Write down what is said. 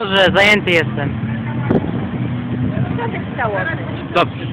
Dobrze, zajęty jestem. Co się stało? Dobrze.